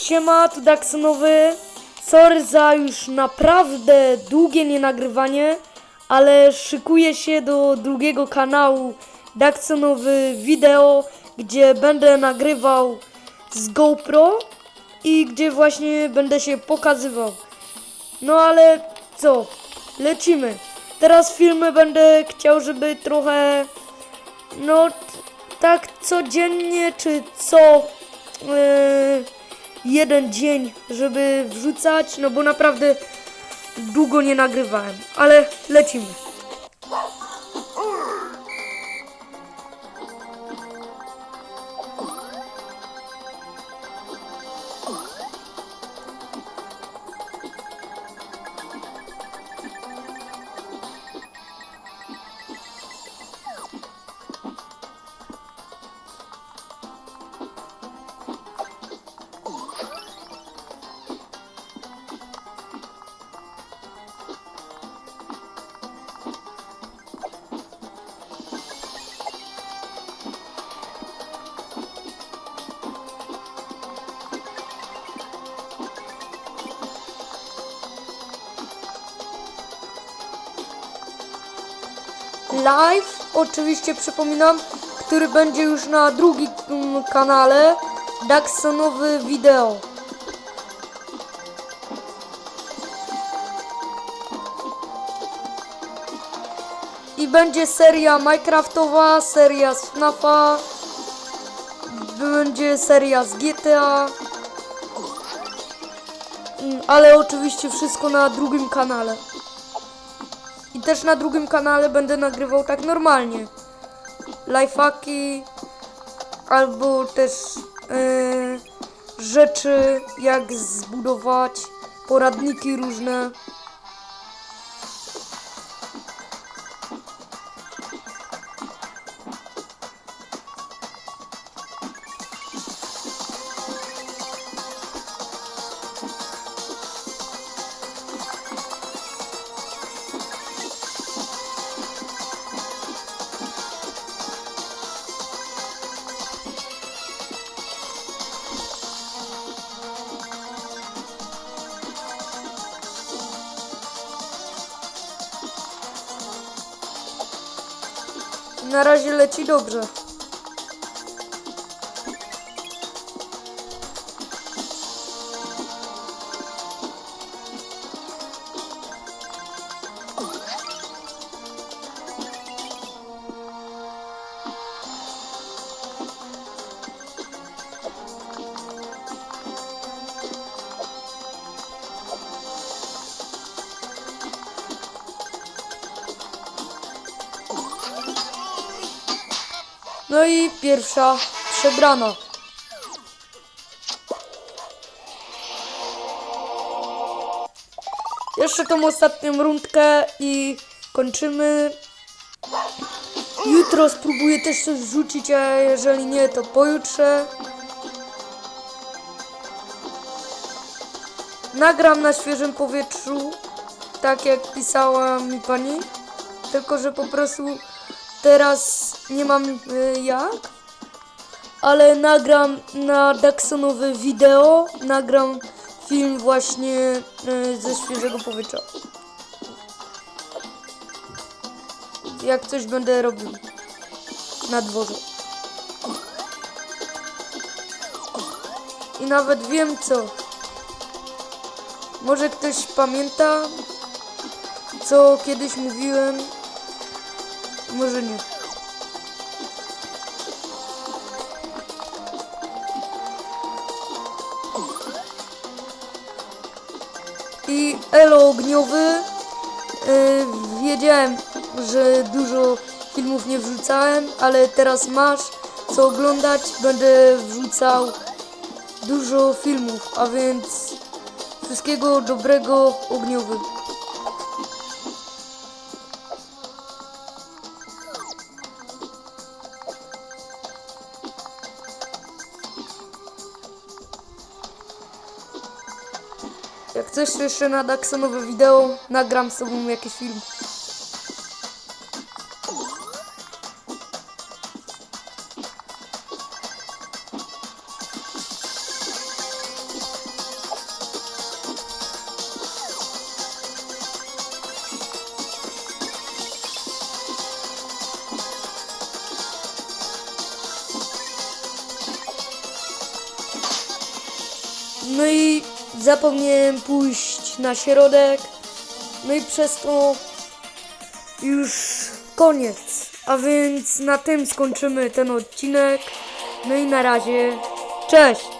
Siema, tu Daxonowy. Sorry za już naprawdę długie nienagrywanie, ale szykuję się do drugiego kanału Daxonowy Wideo, gdzie będę nagrywał z GoPro i gdzie właśnie będę się pokazywał. No ale co? Lecimy. Teraz filmy będę chciał, żeby trochę no tak codziennie czy co yy, jeden dzień, żeby wrzucać, no bo naprawdę długo nie nagrywałem, ale lecimy. Live, oczywiście przypominam, który będzie już na drugim kanale Daxonowy Wideo. I będzie seria Minecraftowa, seria z FNAFa, będzie seria z GTA. Mm, Ale oczywiście wszystko na drugim kanale. I też na drugim kanale będę nagrywał tak normalnie. Lifehacki albo też yy, rzeczy jak zbudować, poradniki różne. Na razie leci dobrze. No i pierwsza przegrana. Jeszcze tą ostatnią rundkę i kończymy. Jutro spróbuję też coś wrzucić, a jeżeli nie, to pojutrze. Nagram na świeżym powietrzu, tak jak pisała mi pani. Tylko, że po prostu teraz nie mam y, jak. Ale nagram na Daxonowe wideo, nagram film właśnie y, ze świeżego powietrza. Jak coś będę robił na dworze. I nawet wiem co. Może ktoś pamięta, co kiedyś mówiłem. Może nie. I elo ogniowy. Yy, wiedziałem, że dużo filmów nie wrzucałem, ale teraz masz co oglądać. Będę wrzucał dużo filmów, a więc wszystkiego dobrego ogniowy. Jak coś jeszcze na Daxonowe wideo, nagram z sobą jakiś film. No i zapomniałem pójść na środek. No i przez to już koniec. A więc na tym skończymy ten odcinek. No i na razie. Cześć!